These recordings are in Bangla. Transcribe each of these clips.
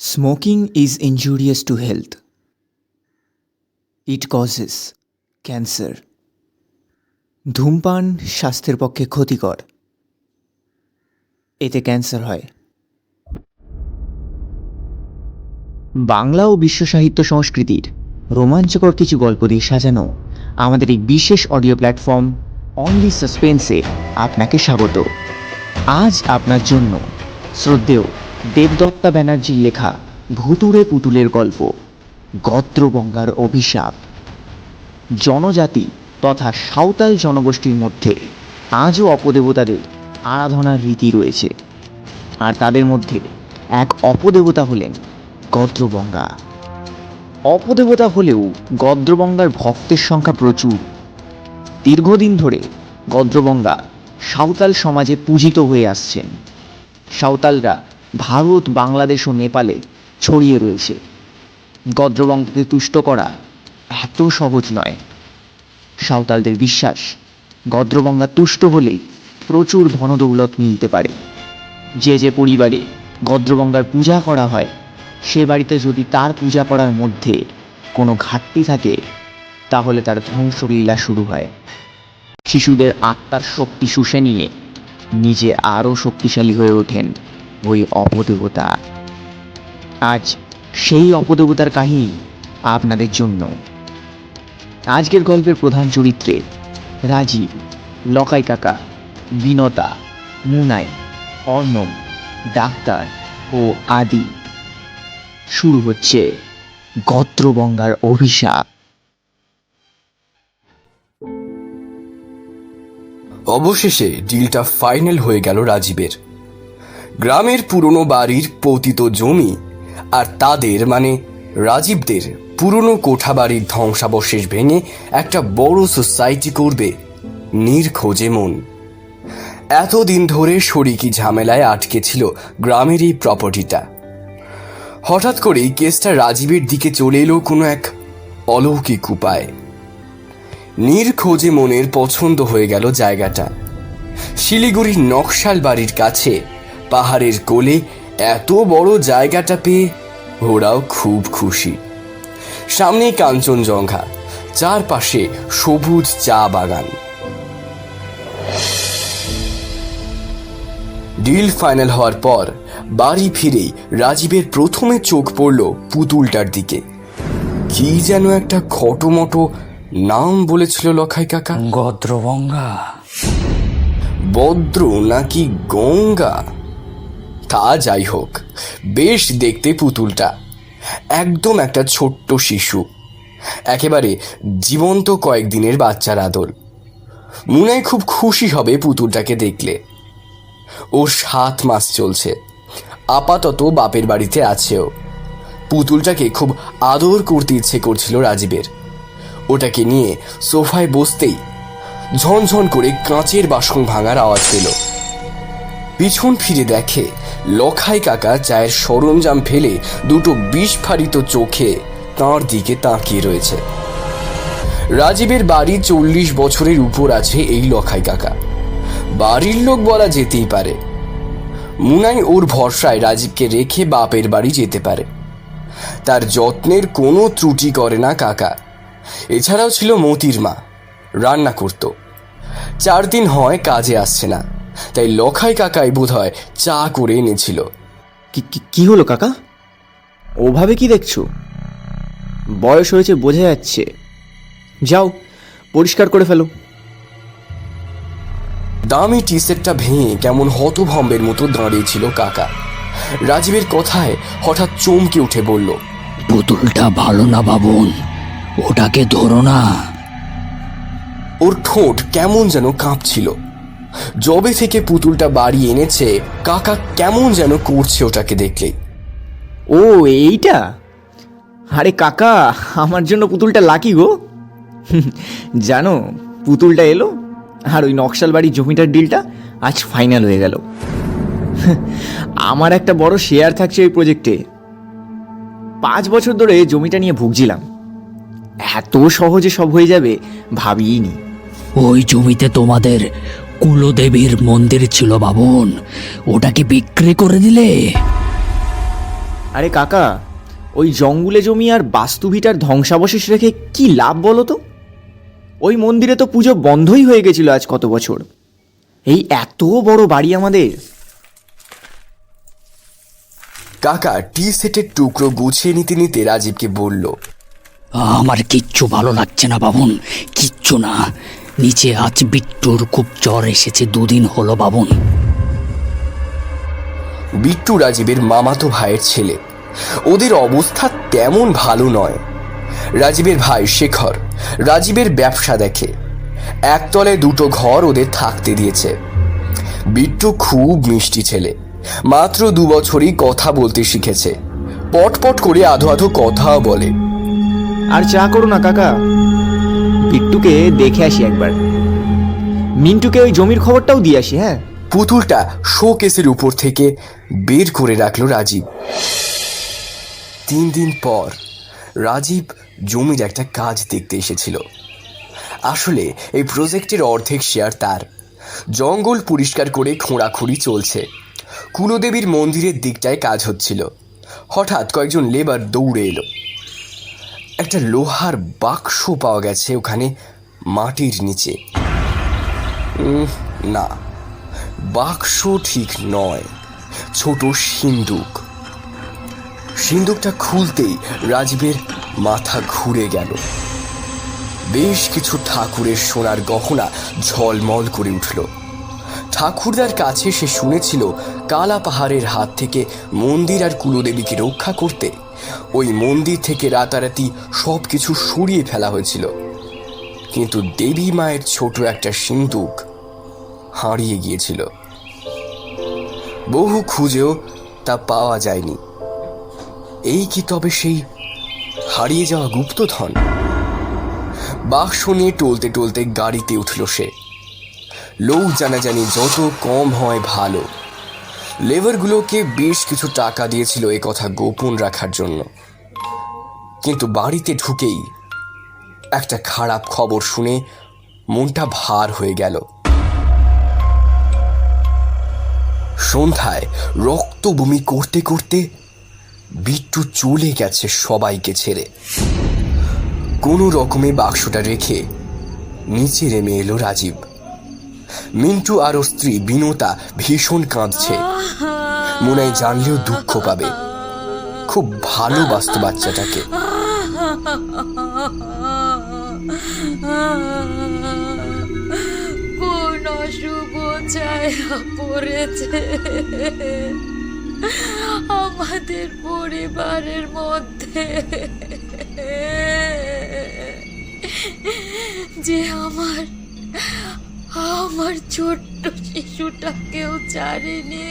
Smoking is injurious to health. It causes cancer ধূমপান স্বাস্থ্যের পক্ষে ক্ষতিকর। এতে ক্যান্সার হয়। বাংলা ও বিশ্ব সাহিত্য সংস্কৃতির রোমাঞ্চকর কিছু গল্প দিয়ে সাজানো আমাদের এই বিশেষ অডিও প্ল্যাটফর্ম অনলি সাসপেন্সে আপনাকে স্বাগত। আজ আপনার জন্য শ্রদ্ধেয় দেবদত্তা ব্যানার্জির লেখা ভুতুড়ে পুতুলের গল্প গত্রবঙ্গার অভিশাপ। জনজাতি তথা সাঁওতাল জনগোষ্ঠীর মধ্যে আজও অপদেবতাদের আরাধনার রীতি রয়েছে। আর তাদের মধ্যে এক অপদেবতা হলেন গদ্রবঙ্গা। অপদেবতা হলেও গদ্রবঙ্গার ভক্তের সংখ্যা প্রচুর। দীর্ঘদিন ধরে গদ্রবঙ্গা সাঁওতাল সমাজে পূজিত হয়ে আসছেন। সাঁওতালরা ভারত, বাংলাদেশ ও নেপালে ছড়িয়ে রয়েছে। গদ্রবঙ্গকে তুষ্ট করা এত সহজ নয়। সাঁওতালদের বিশ্বাস গদ্রবঙ্গা তুষ্ট হলেই প্রচুর ধনদৌলত মিলতে পারে। যে যে পরিবারে গদ্রগঙ্গার পূজা করা হয়, সে বাড়িতে যদি তার পূজা করার মধ্যে কোনো ঘাটতি থাকে, তাহলে তার ধ্বংসলীলা শুরু হয়। শিশুদের আত্মার শক্তি শুষে নিয়ে নিজে আরও শক্তিশালী হয়ে ওঠেন। ওই অপদেবতা। আজ সেই অপদেবতার কাহিনী আপনাদের জন্য। আজকের গল্পের প্রধান চরিত্রে রাজীব, লকাই কাকা, বিনতা, মুনাই, অর্ণব, ডাক্তার ও আদি। শুরু হচ্ছে গত্রবঙ্গার অভিশাপ। অবশেষে ডিলটা ফাইনাল হয়ে গেল রাজীবের। গ্রামের পুরনো বাড়ির পতিত জমি আর তাদের মানে রাজীবদের পুরনো কোঠা বাড়ির ধ্বংসাবশেষ ভেঙে একটা বড় সোসাইটি করবে নির্খোঁজে মন। এতদিন ধরে শরিকি ঝামেলায় আটকে ছিল গ্রামের এই প্রপার্টিটা হঠাৎ করেই কেসটা রাজীবের দিকে চলে এলো কোনো এক অলৌকিক উপায়। নির্খোঁজে মনের পছন্দ হয়ে গেল জায়গাটা। শিলিগুড়ির নকশাল বাড়ির কাছে পাহাড়ের কোলে এত বড় জায়গাটা পেয়ে ওরাও খুব খুশি। সামনে কাঞ্চনজঙ্ঘা চারপাশে সবুজ চা বাগান। ডিল ফাইনাল হওয়ার পর বাড়ি ফিরেই রাজীবের প্রথমে চোখ পড়ল পুতুলটার দিকে। কি যেন একটা খটোমটো নাম বলেছিল লখাই কাকা। গদ্রবঙ্গা। বদ্র নাকি গঙ্গা? তা যাই হোক, বেশ দেখতে পুতুলটা। একদম একটা ছোট্ট শিশু। একেবারে জীবন্ত কয়েকদিনের বাচ্চার আদল মুনায় খুব খুশি হবে পুতুলটাকে দেখলে। ও সাত মাস চলছে। আপাতত বাপের বাড়িতে আছেও। পুতুলটাকে খুব আদর করতে ইচ্ছে করছিল রাজীবের। ওটাকে নিয়ে সোফায় বসতেই ঝনঝন করে কাঁচের বাসন ভাঙার আওয়াজ পেল। পিছন ফিরে দেখে লখাই কাকা চায়ের সরঞ্জাম ফেলে দুটো বিস্ফারিত চোখে তাঁর দিকে তাকিয়ে রয়েছে। রাজীবের বাড়ি চল্লিশ বছরের উপর আছে এই লখাই কাকা। বাড়ির লোক বলা যেতেই পারে। মুনাই ওর ভরসায় রাজীবকে রেখে বাপের বাড়ি যেতে পারে। তার যত্নের কোনো ত্রুটি করে না কাকা। এছাড়াও ছিল মতির মা। রান্না করত। চার দিন হয় কাজে আসছে না। তাই লখাই কাকাই বোধ হয় চা করে এনেছিল। কি- কি- কি হলো কাকা? ওভাবে কি দেখছ? বয়স হয়েছে বোঝা যাচ্ছে। যাও পরিষ্কার করে ফেলো। দামি টি সেটটা ভেঙে কেমন হতভম্বের মতো দাঁড়িয়েছিল কাকা। রাজীবের কথায় হঠাৎ চমকে উঠে বলল পুতুলটা ভালো না বাবুন ওটাকে ধরো না। ওর ঠোঁট কেমন যেন কাঁপছিল। জবে থেকে পুতুলটা বাড়ি এনেছে কাকা কেমন যেন করছে ওটাকে দেখলেই। ও এইটা? আরে কাকা আমার জন্য পুতুলটা লাকি গো। জানো পুতুলটা এলো আর ওই নকশাল বাড়ির জমিটার ডিলটা আজ ফাইনাল হয়ে গেল। আমার একটা বড় শেয়ার থাকছে ওই প্রজেক্টে পাঁচ বছর ধরে জমিটা নিয়ে ভুগছিলাম। এত সহজে সব হয়ে যাবে ভাবিনি ওই জমিতে তোমাদের কুলদেবীর মন্দির ছিল বাবুন। ওটাকে বিক্রি করে দিলে? আরে কাকা ওই জঙ্গলে জমি আর বাস্তুভিটার ধ্বংসাবশেষ রেখে কি লাভ বলো তো? ওই মন্দিরে তো পুজো বন্ধই হয়ে গেছিল আজ কত বছর। এই এত বড় বাড়ি আমাদের। কাকা টি সেটের টুকরো গুছিয়ে নিতে নিতে রাজীবকে বলল আমার কিচ্ছু ভালো লাগছে না বাবুন কিচ্ছু না। নিচে আজ বিট্টুর খুব জ্বর এসেছে দুদিন হলো বাবুন। বিট্টু রাজীবের মামাতো ভাইয়ের ছেলে। ওদের অবস্থা তেমন ভালো নয়। রাজীবের ভাই শেখর রাজীবের ব্যবসা দেখে। একতলায় দুটো ঘর ওদের থাকতে দিয়েছে। বিট্টু খুব মিষ্টি ছেলে। মাত্র দু বছরই কথা বলতে শিখেছে। পটপট করে আধো আধো কথাও বলে। আর চা করো না কাকা। বিট্টুকে দেখে আসি একবার। মিন্টুকে ওই জমির খবরটাও দিয়ে আসি হ্যাঁ? পুতুলটা শোকেসের উপর থেকে বের করে রাখল রাজীব। তিন দিন পর রাজীব জমির একটা কাজ দেখতে এসেছিল। আসলে এই প্রজেক্টের অর্ধেক শেয়ার তার। জঙ্গল পরিষ্কার করে খোঁড়াখুঁড়ি চলছে। কুলদেবীর মন্দিরের দিকটায় কাজ হচ্ছিল। হঠাৎ কয়েকজন লেবার দৌড়ে এলো। একটা লোহার বাক্স পাওয়া গেছে ওখানে মাটির নিচে। না, বাক্স ঠিক নয়, ছোট সিন্দুক। সিন্দুকটা খুলতেই রাজীবের মাথা ঘুরে গেল। বেশ কিছু ঠাকুরের সোনার গহনা ঝলমল করে উঠল। ঠাকুরদার কাছে সে শুনেছিল কালা পাহাড়ের হাত থেকে মন্দির আর কুলদেবীকে রক্ষা করতে। ওই মন্দির থেকে রাতারাতি সব কিছু সরিয়ে ফেলা হয়েছিল। কিন্তু দেবী মায়ের ছোট একটা সিন্দুক হারিয়ে গিয়েছিল। বহু খুঁজেও তা পাওয়া যায়নি। এই কি তবে সেই হারিয়ে যাওয়া গুপ্তধন? বাক্স নিয়ে টলতে টলতে গাড়িতে উঠল সে। লোক জানাজানি যত কম হয় ভালো। লেবারগুলোকে বেশ কিছু টাকা দিয়েছিল এ কথা গোপন রাখার জন্য। কিন্তু বাড়িতে ঢুকেই একটা খারাপ খবর শুনে মনটা ভার হয়ে গেল। সন্ধ্যায় রক্ত বমি করতে করতে বিট্টু চলে গেছে সবাইকে ছেড়ে। কোনো রকমে বাক্সটা রেখে নিচে নেমে এলো রাজীব। মিন্টু আর ওর স্ত্রী বিনতা ভীষণ কাঁদছে। মনে জানলেও দুঃখ পাবে। খুব ভালোবাসত বাচ্চাটাকে। কোন অশুভ ছায়া পড়েছে? আমাদের পরিবারের মধ্যে। যে আমার আমার ছোট্ট শিশুটাকেও ছাড়েনি।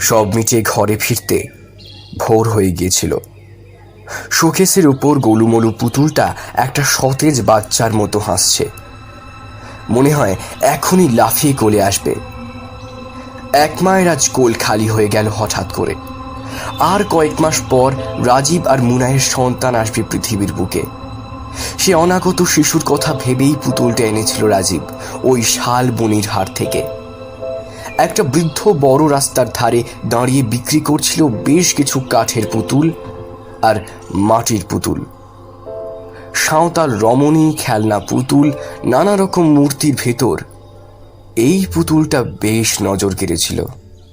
সব মিটিয়ে ঘরে ফিরতে ভোর হয়ে গিয়েছিল। শোকেসের উপর গোলুমলু পুতুলটা একটা সতেজ বাচ্চার মতো হাসছে। মনে হয় এখনই লাফিয়ে কোলে আসবে। এক মায়ের আজ কোল খালি হয়ে গেল হঠাৎ করে। আর কয়েক মাস পর রাজীব আর মুনায়ের সন্তান আসবে পৃথিবীর বুকে। সে অনাগত শিশুর কথা ভেবেই পুতুলটা এনেছিল রাজীব ওই শাল বনির হাট থেকে। একটা বৃদ্ধ বড় রাস্তার ধারে দাঁড়িয়ে বিক্রি করছিল বেশ কিছু কাঠের পুতুল আর মাটির পুতুল। সাঁওতাল রমণী, খেলনা পুতুল, নানা রকম মূর্তির ভেতর এই পুতুলটা বেশ নজর কেড়েছিল।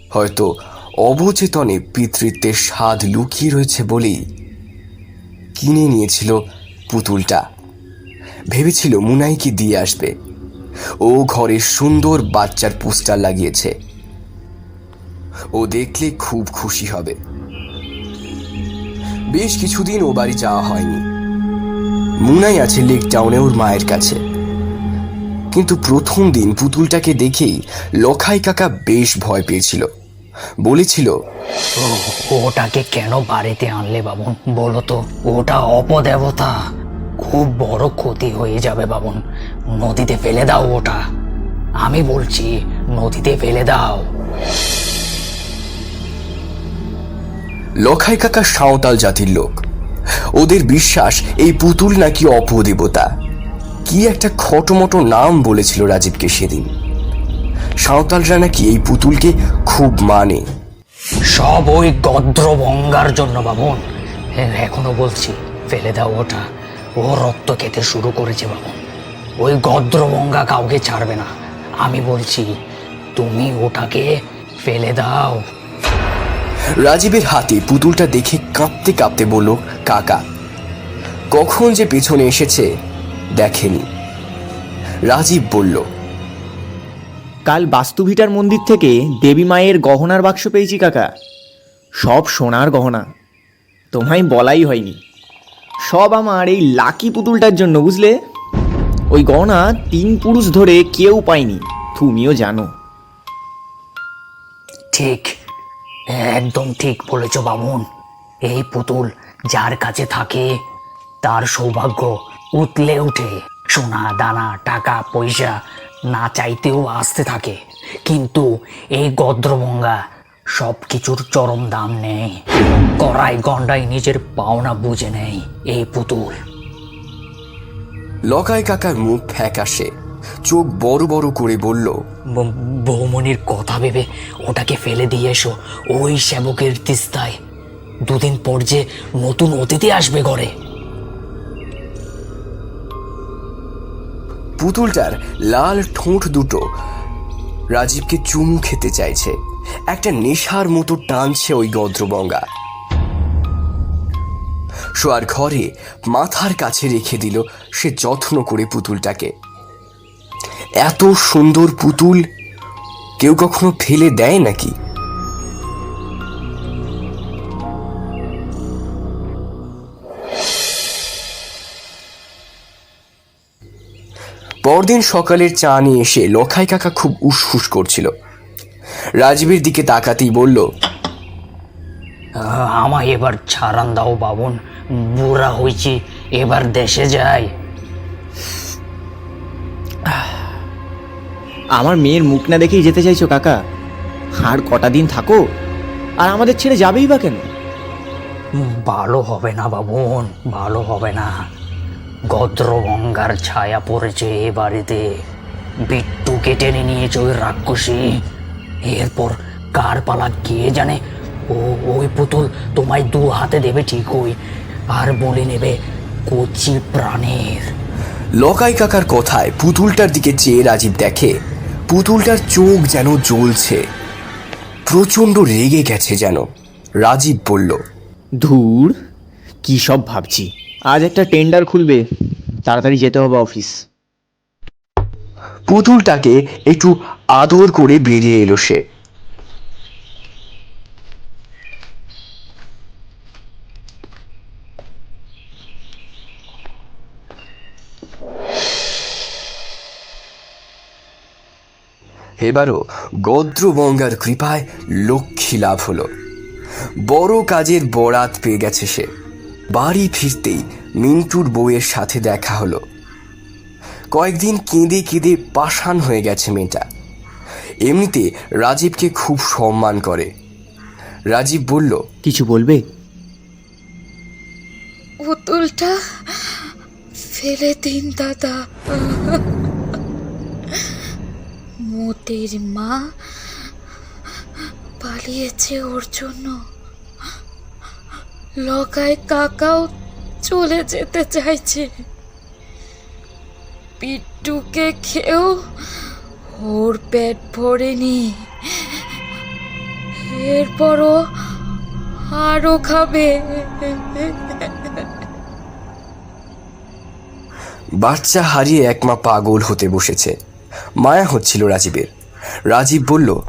হয়তো অবচেতনে পিতৃত্বের স্বাদ লুকিয়ে রয়েছে বলেই কিনে নিয়েছিল পুতুলটা। ভেবেছিল মুনাইকে দিয়ে আসবে। ও ঘরে সুন্দর বাচ্চার পোস্টার লাগিয়েছে। ও দেখলে খুব খুশি হবে। বেশ কিছুদিন ও বাড়ি যাওয়া হয়নি। মুনাই আছে লেক টাউনে ওর মায়ের কাছে। কিন্তু প্রথম দিন পুতুলটাকে দেখেই লখাই কাকা বেশ ভয় পেয়েছিল। বলেছিল ওটাকে কেন বাড়িতে আনলে বাবুন? বলো তো ওটা অপদেবতা। খুব বড় ক্ষতি হয়ে যাবে বাবুন। নদীতে ফেলে দাও ওটা। আমি বলছি নদীতে ফেলে দাও। লখাই কাকা সাঁওতাল জাতির লোক। ওদের বিশ্বাস এই পুতুল নাকি অপদেবতা। কি একটা খটোমটো নাম বলেছিল রাজীবকে সেদিন? সাঁওতালরা নাকি এই পুতুলকে খুব মানে। সব ওই গদ্রবঙ্গার জন্য বাবুন হ্যাঁ, এখনও বলছি ফেলে দাও ওটা। ও রক্ত খেতে শুরু করেছে বাবুন ওই গদ্রবঙ্গা কাউকে ছাড়বে না। আমি বলছি তুমি ওটাকে ফেলে দাও। রাজীবের হাতে পুতুলটা দেখে কাঁপতে কাঁপতে বলল কাকা কখন যে পেছনে এসেছে? দেখেনি। রাজীব বলল কাল বাস্তুভিটার মন্দির থেকে দেবী মায়ের গহনার বাক্স পেয়েছি কাকা। সব সোনার গহনা। তোমায় বলাই হয়নি। সব আমার এই লাকি পুতুলটার জন্য বুঝলে? ওই গহনা তিন পুরুষ ধরে কেউ পায়নি তুমিও জানো। ঠিক একদম ঠিক বলেছ বামুন। এই পুতুল যার কাছে থাকে তার সৌভাগ্য উতলে উঠে সোনা দানা টাকা পয়সা না চাইতেও আসতে থাকে। কিন্তু এই গদ্রমঙ্গা সব কিছুর চরম দাম নেই। কড়াই গন্ডাই নিজের পাওনা বুঝে নেই এই পুতুল। লকায় কাকার মুখ ফ্যাকাশে। চোখ বড় বড় করে বলল বৌমনির কথা ভেবে ওটাকে ফেলে দিয়ে এসো ওই সেবকের তিস্তায়। দুদিন পর যে নতুন অতিথি আসবে ঘরে। পুতুলটার লাল ঠোঁট দুটো রাজীবকে চুমু খেতে চাইছে। একটা নেশার মতো টানছে ওই গদ্রবঙ্গা। শোয়ার ঘরে মাথার কাছে রেখে দিল সে যত্ন করে পুতুলটাকে। এত সুন্দর পুতুল কেউ কখনো ফেলে দেয় নাকি? পরদিন সকালের চা নিয়ে এসে লখাই কাকা খুব উসফুস করছিল। রাজবীর দিকে তাকাতেই বলল আমায় এবার ছাড়ান দাও বাবন বুড়া হয়েছি এবার দেশে যাই। আমার মেয়ের মুখ না দেখেই যেতে চাইছো কাকা? আর কটা দিন থাকো আর আমাদের ছেড়ে যাবেই বা কেন? ভালো হবে না বাবন ভালো হবে না। গদ্রবঙ্গার ছায়া পড়েছে এ বাড়িতে। বিট্টুকে টেনে নিয়েছে ওই রাক্ষসী। এরপর কার পালা কে জানে? ও ওই পুতুল তোমায় দু হাতে দেবে ঠিকই আর বলে নেবে কচি প্রাণের। লকাই কাকার কথায় পুতুলটার দিকে চেয়ে রাজীব দেখে পুতুলটার চোখ যেন জ্বলছে। প্রচণ্ড রেগে গেছে যেন। রাজীব বলল ধুর কি সব ভাবছি। আজ একটা টেন্ডার খুলবে। তাড়াতাড়ি যেতে হবে অফিস পুতুলটাকে একটু আদর করে বেরিয়ে এলো সে। এবারও গদ্রবঙ্গার কৃপায় লক্ষ্মী লাভ হলো। বড় কাজের বরাত পেয়ে গেছে সে। বাড়ি ফিরতেই মিন্টুর বউয়ের সাথে দেখা হলো। কয়েকদিন কেঁদে কেঁদে পাষাণ হয়ে গেছে মেয়েটা। এমনিতে রাজীবকে খুব সম্মান করে। রাজীব বলল কিছু বলবে? পুতুলটা ফেলে দিন দাদা। মোটের মা পালিয়েছে ওর জন্য। লকায় কাকাও চলে যেতে চাইছে। পিট্টুকে খেয়েও ওর পেট ভরেনি। এরপরও আরও খাবে। বাচ্চা হারিয়ে একমা পাগল হতে বসেছে। মায়া হচ্ছিল রাজীবের। রাজীব বলল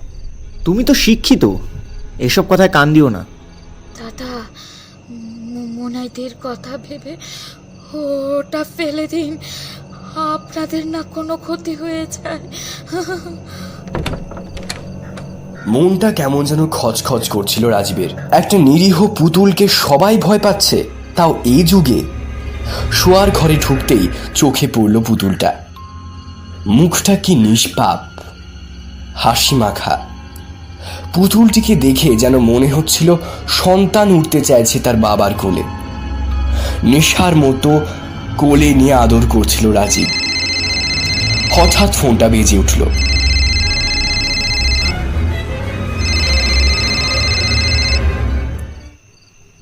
তুমি তো শিক্ষিত। এসব কথায় কান দিও না। মোনাইদের কথা ভেবে ওটা ফেলে দিন। আপনাদের না কোনো ক্ষতি হয়ে যায় মনটা কেমন যেন খচখচ করছিল রাজীবের। একটা নিরীহ পুতুলকে সবাই ভয় পাচ্ছে, তাও এই যুগে। শোয়ার ঘরে ঢুকতেই চোখে পড়ল পুতুলটা। মুখটা কি নিষ্পাপ হাসি মাখা পুতুলটিকে দেখে যেন মনে হচ্ছিল সন্তান উঠতে চাইছে তার বাবার কোলে। নেশার মতো কোলে নিয়ে আদর করছিল রাজীব। হঠাৎ ফোনটা বেজে উঠল।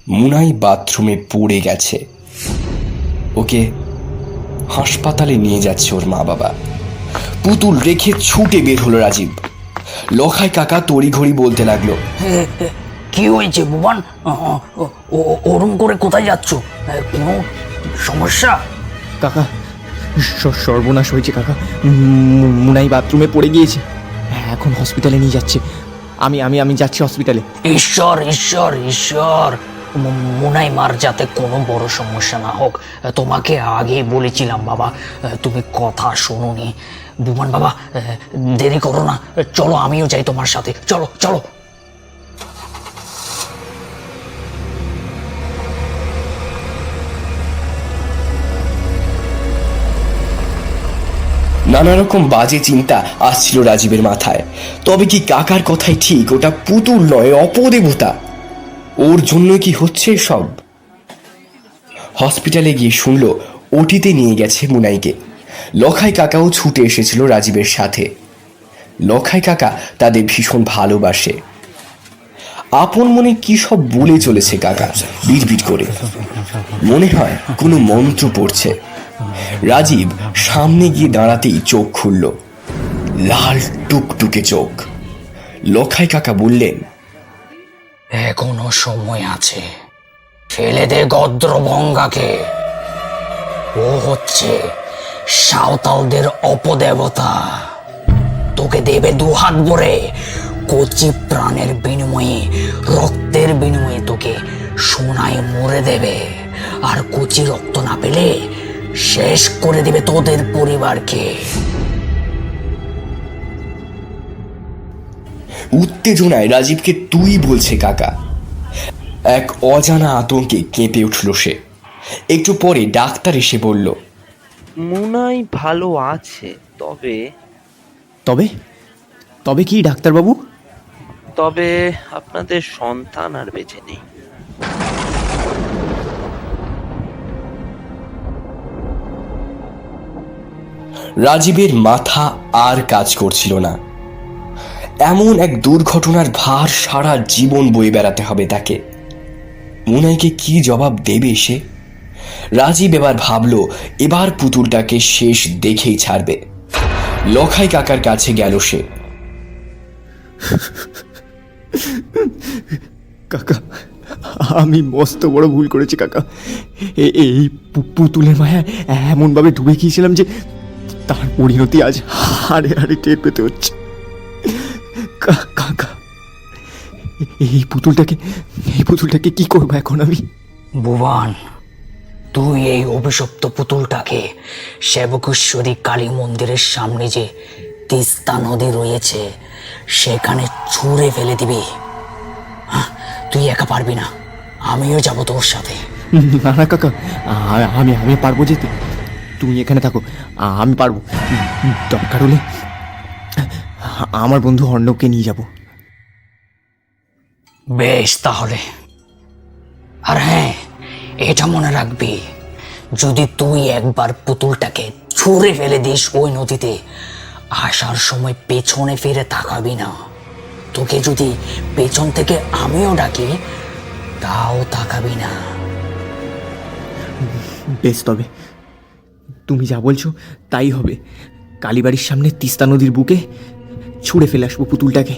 মুনাই বাথরুমে পড়ে গেছে। ওকে হাসপাতালে নিয়ে যাচ্ছে ওর মা বাবা পুতুল রেখে ছুটে বের হলো রাজীব। লখাই কাকা তড়িঘড়ি বলতে লাগল। কি হয়েছে ভুবন ও- ও- ও- ওরম করে কোথায় যাচ্ছ? কোনো সমস্যা? কাকা সর্বনাশ হয়েছে কাকা। মুনাই বাথরুমে পড়ে গিয়েছে। এখন হসপিটালে নিয়ে যাচ্ছে। আমি আমি আমি যাচ্ছি হসপিটালে। ঈশ্বর ঈশ্বর ঈশ্বর। মুনাই মার যাতে কোনো বড় সমস্যা না হোক। তোমাকে আগে বলেছিলাম বাবা তুমি কথা শোনোনি। বুমান বাবা দেরি করো না। চলো, আমিও যাই তোমার সাথে। চলো চলো। নানা রকম বাজে চিন্তা আসছিল রাজীবের মাথায়। তবে কি কাকার কথাই ঠিক? ওটা পুতুল নয়, অপদেবতা। ওর জন্য কি হচ্ছে সব? হসপিটালে গিয়ে শুনলো, ওটিতে নিয়ে গেছে মুনাইকে। লখাই কাকাও ছুটে এসেছিল রাজীবের সাথে। লখাই কাকা তাদের ভীষণ ভালোবাসে। আপন মনে কি সব বলে চলেছে কাকা, বিড়বিড় করে। মনে হয় কোনো মন্ত্র পড়ছে। রাজীব সামনে গিয়ে দাঁড়াতেই চোখ খুলল। লাল টুকটুকে চোখ। লখাই কাকা বললেন, এখনও সময় আছে। ছেলেদের গদ্রভঙ্গাকে। ও হচ্ছে সাঁওতালদের অপদেবতা। তোকে দেবে দুহাত ভরে। কচি প্রাণের বিনিময়ে, রক্তের বিনিময়ে তোকে সোনায় মরে দেবে। আর কচি রক্ত না পেলে শেষ করে দেবে তোদের পরিবারকে। উত্তেজনায় রাজীবকে তুই বলছে কাকা। এক অজানা আতঙ্কে কেঁপে উঠল সে। একটু পরে ডাক্তার এসে বলল মুনাই ভালো আছে তবে তবে? তবে কি ডাক্তারবাবু? তবে আপনাদের সন্তান আর বেঁচে নেই। রাজীবের মাথা আর কাজ করছিল না। এমন এক দুর্ঘটনার ভার সারা জীবন বয়ে বেড়াতে হবে তাকে। মুনাইকে কি জবাব দেবে সে? রাজীব এবার ভাবলো এবার পুতুলটাকে শেষ দেখেই ছাড়বে। লখাই কাকার কাছে গেল সে। কাকা আমি মস্ত বড় ভুল করেছি কাকা। এই পুতুলের মায়া এমনভাবে ডুবে গিয়েছিলাম যে তার পরিণতি আজ হাড়ে হাড়ে টের পেতে হচ্ছে। কা- কাকা এই পুতুলটাকে এই পুতুলটাকে কি করব এখন আমি? ভুবন তুই এই অভিশপ্ত পুতুলটাকে সেবকেশ্বরী কালী মন্দিরের সামনে যে তিস্তা নদী রয়েছে সেখানে ছুঁড়ে ফেলে দিবি। তুই একা পারবি না। আমিও যাব তোর সাথে। না না কাকা আমি আমি পারব যেতে। তুমি এখানে থাকো। আমি পারব। দরকার হলে আমার বন্ধু অর্ণবকে নিয়ে যাব। বেশ তাহলে। আর হ্যাঁ এটা মনে রাখবি, যদি তুই একবার পুতুলটাকে ছুঁড়ে ফেলে দিস ওই নদীতে, আসার সময় পেছনে ফিরে তাকাবি না। তোকে যদি পেছন থেকে আমিও ডাকি, তাও তাকাবি না। বেশ, তবে তুমি যা বলছো তাই হবে। কালীবাড়ির সামনে তিস্তা নদীর বুকে ছুঁড়ে ফেলে আসব পুতুলটাকে।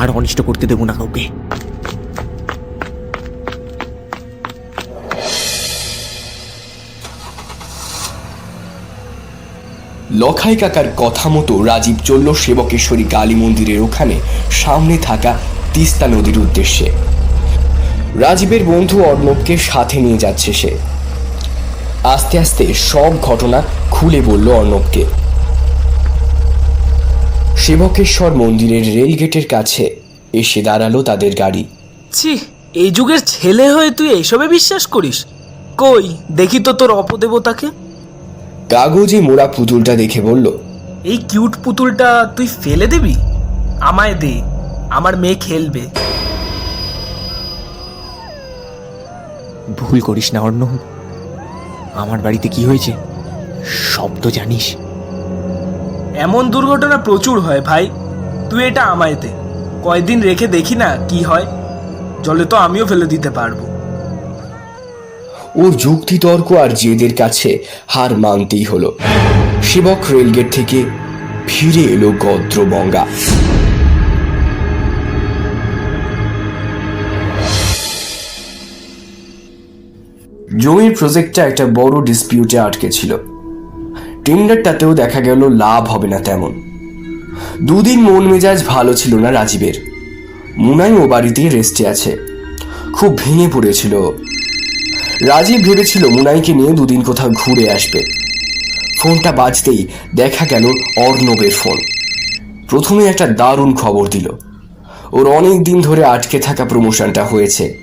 আর অনিষ্ট করতে দেবো না কাউকে। লখাই কাকার কথা মতো রাজীব চলল সেবকেশ্বরী কালী মন্দিরের ওখানে, সামনে থাকা তিস্তা নদীর উদ্দেশ্যে। রাজীবের বন্ধু অর্ণবকে সাথে নিয়ে যাচ্ছে সে। আস্তে আস্তে সব ঘটনা খুলে বলল অর্ণবকে। সেবকেশ্বর মন্দিরের রেলগেটের কাছে এসে দাঁড়াল তাদের গাড়ি। ছি, এই যুগের ছেলে হয়ে তুই এইসবে বিশ্বাস করিস? কই, দেখি তো তোর অপদেবতাকে। কাগজে মোড়া পুতুলটা দেখে বলল এই কিউট পুতুলটা তুই ফেলে দিবি? আমায় দে আমার মেয়ে খেলবে। ভুল করিস না অর্ণ আমার বাড়িতে কি হয়েছে? সব তো জানিস। এমন দুর্ঘটনা প্রচুর হয় ভাই। তুই এটা আমায় দে। কয়দিন রেখে দেখি না কি হয়। জলে তো আমিও ফেলে দিতে পারব। ওর যুক্তিতর্ক আর জেদের কাছে হার মানতেই হলো। সেবক রেলগেট থেকে ফিরে এলো গদ্রবঙ্গা। জমির প্রজেক্টটা একটা বড় ডিসপিউটে আটকে ছিল। টেন্ডারটাতেও দেখা গেল লাভ হবে না তেমন। দুদিন মন মেজাজ ভালো ছিল না রাজীবের। মুনাই ও বাড়িতে রেস্টে আছে। খুব ভেঙে পড়েছিল। রাজীব ভেবেছিল মুনাইকে নিয়ে দুদিন কোথাও ঘুরে আসবে। ফোনটা বাজতেই দেখা গেল অর্ণবের ফোন। প্রথমে একটা দারুণ খবর দিল। ওর অনেক দিন ধরে আটকে থাকা প্রমোশনটা হয়েছে।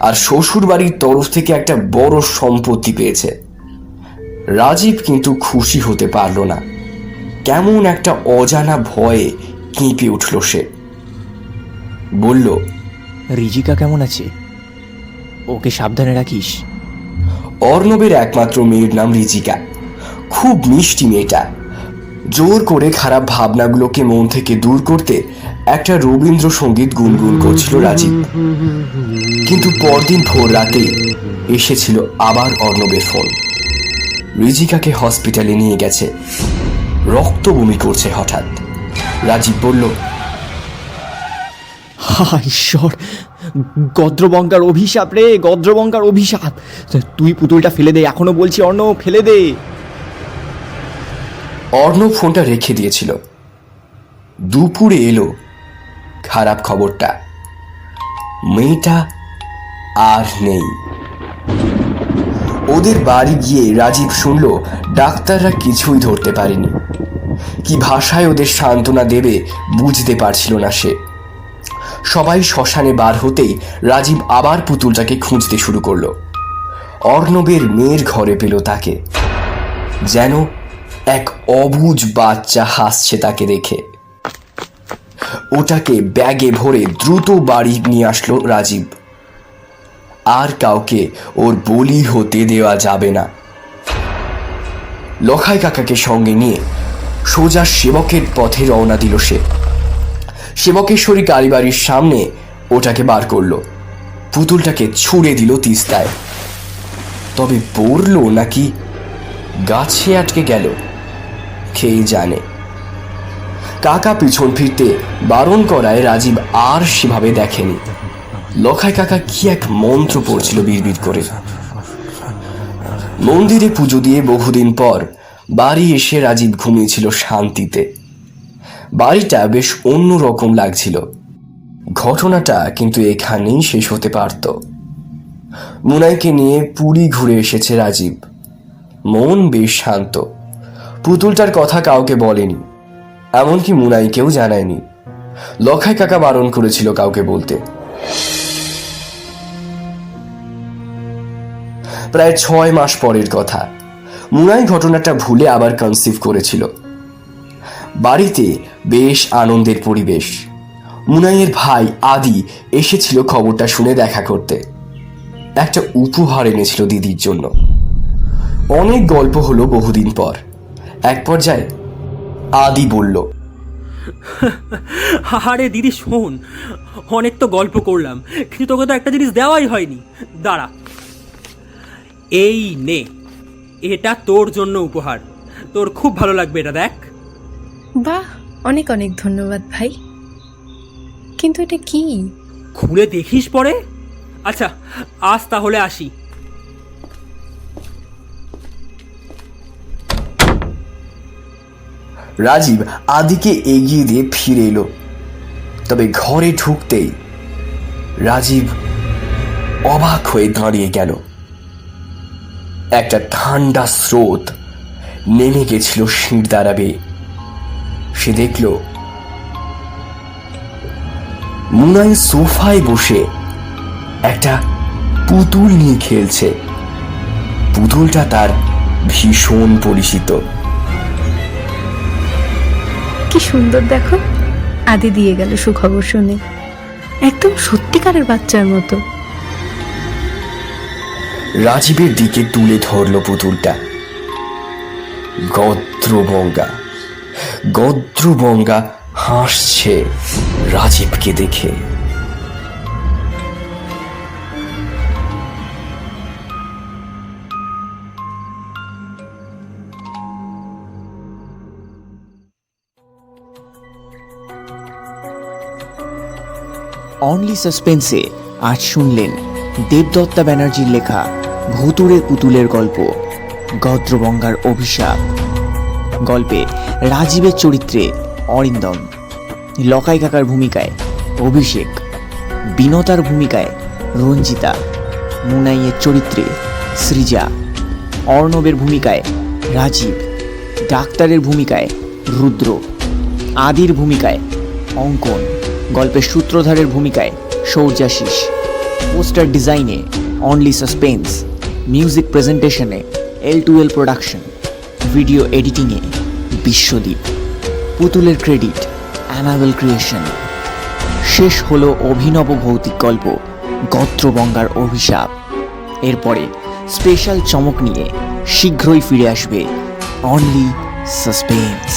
আর শ্বশুর বাড়ির তরফ থেকে একটা বড় সম্পত্তি পেয়েছে। রাজীব কিন্তু খুশি হতে পারল না। কেমন একটা অজানা ভয়ে কেঁপে উঠল সে। বলল, রিজিকা কেমন আছে? ওকে সাবধানে রাখিস। অর্ণবের একমাত্র মেয়ের নাম রিজিকা। খুব মিষ্টি মেয়েটা। জোর করে খারাপ ভাবনাগুলোকে মন থেকে দূর করতে একটা রবীন্দ্রসঙ্গীত গুনগুন করছিল রাজীব। কিন্তু পরদিন ভোর রাতে এসেছিল আবার অর্ণবের ফোন। রিজিকাকে হসপিটালে নিয়ে গেছে। রক্ত বমি করছে হঠাৎ। রাজীব বলল হা ঈশ্বর গদ্রবঙ্কার অভিশাপ রে গদ্রবঙ্কার অভিশাপ। তুই পুতুলটা ফেলে দে, এখনও বলছি অর্ণ ফেলে দে। অর্ণব ফোনটা রেখে দিয়েছিল। দুপুরে এলো খারাপ খবরটা। মেয়েটা আর নেই। ওদের বাড়ি গিয়ে রাজীব শুনল, ডাক্তাররা কিছুই ধরতে পারেনি। কি ভাষায় ওদের সান্ত্বনা দেবে বুঝতে পারছিল না সে। সবাই শ্মশানে বার হতেই রাজীব আবার পুতুলটাকে খুঁজতে শুরু করল। অর্ণবের মেয়ের ঘরে পেল তাকে। যেন এক অবুজ বাচ্চা হাসছে তাকে দেখে। ওটাকে ব্যাগে ভরে দ্রুত বাড়ি নিয়ে আসলো রাজীব। আর কাউকে ওর বলি হতে দেওয়া যাবে না। লখাই কাকাকে সঙ্গে নিয়ে সোজা সেবকের পথে রওনা দিল সে। সেবকেশ্বরী কালীবাড়ির সামনে ওটাকে বার করল। পুতুলটাকে ছুঁড়ে দিল তিস্তায়। তবে পড়ল নাকি গাছে আটকে গেল, খেয়ে জানে। কাকা পিছন ফিরতে বারণ করায় রাজীব আর সেভাবে দেখেনি। লখায় কাকা কি এক মন্ত্র পড়ছিল বিড়বিড় করে। মন্দিরে পুজো দিয়ে বহুদিন পর বাড়ি এসে রাজীব ঘুমিয়েছিল শান্তিতে। বাড়িটা বেশ অন্যরকম লাগছিল। ঘটনাটা কিন্তু এখানেই শেষ হতে পারত। মুনাইকে নিয়ে পুরী ঘুরে এসেছে রাজীব। মন বেশ শান্ত। পুতুলটার কথা কাউকে বলেনি, এমনকি মুনাইকেও জানায়নি। লখাই কাকা বারণ করেছিল কাউকে বলতে। প্রায় ছয় মাস পরের কথা। মুনাই ঘটনাটা ভুলে আবার কনসিভ করেছিল। বাড়িতে বেশ আনন্দের পরিবেশ। মুনাইয়ের ভাই আদি এসেছিল খবরটা শুনে দেখা করতে। একটা উপহার এনেছিল দিদির জন্য। অনেক গল্প হলো বহুদিন পর। এক পর্যায়ে আদি বলল আরে দিদি শোন অনেক তো গল্প করলাম। কিন্তু তোকে তো একটা জিনিস দেওয়াই হয়নি। দাঁড়া। এই নে এটা তোর জন্য উপহার। তোর খুব ভালো লাগবে এটা দেখ। বাহ! অনেক অনেক ধন্যবাদ ভাই। কিন্তু এটা কি? খুলে দেখিস পরে? আচ্ছা আজ তাহলে আসি। রাজীব আদিকে এগিয়ে দিয়ে ফিরে এলো। তবে ঘরে ঢুকতেই রাজীব অবাক হয়ে দাঁড়িয়ে গেল। একটা ঠান্ডা স্রোত নেমে গেছিল শির দাঁড়াবে সে দেখল মুনাই সোফায় বসে একটা পুতুল নিয়ে খেলছে। পুতুলটা তার ভীষণ পরিচিত। কি সুন্দর দেখো আদি দিয়ে গেল সুখবর শুনে। একদম সত্যিকারের বাচ্চার মতো। রাজীবের দিকে তুলে ধরল পুতুলটা। গদ্রবঙ্গা। গদ্রবঙ্গা হাসছে রাজীবকে দেখে। অনলি সাসপেন্সে আজ শুনলেন দেবদত্তা ব্যানার্জির লেখা ভুতুড়ে পুতুলের গল্প, গদ্রবঙ্গার অভিশাপ। গল্পে রাজীবের চরিত্রে অরিন্দম, লকাই কাকার ভূমিকায় অভিষেক, বিনতার ভূমিকায় রঞ্জিতা, মুনাইয়ের চরিত্রে সৃজা, অর্ণবের ভূমিকায় রাজীব, ডাক্তারের ভূমিকায় রুদ্র, আদির ভূমিকায় অঙ্কন, গল্পের সূত্রধারের ভূমিকায় সৌর্যাশিস পোস্টার ডিজাইনে only suspense, music প্রেজেন্টেশনে L two L production, video এডিটিংয়ে Biswadip, পুতুলের ক্রেডিট অ্যানাবেল ক্রিয়েশন শেষ হলো অভিনব ভৌতিক গল্প, গত্রবঙ্গার অভিশাপ। এরপরে স্পেশাল চমক নিয়ে শীঘ্রই ফিরে আসবে অনলি সাসপেন্স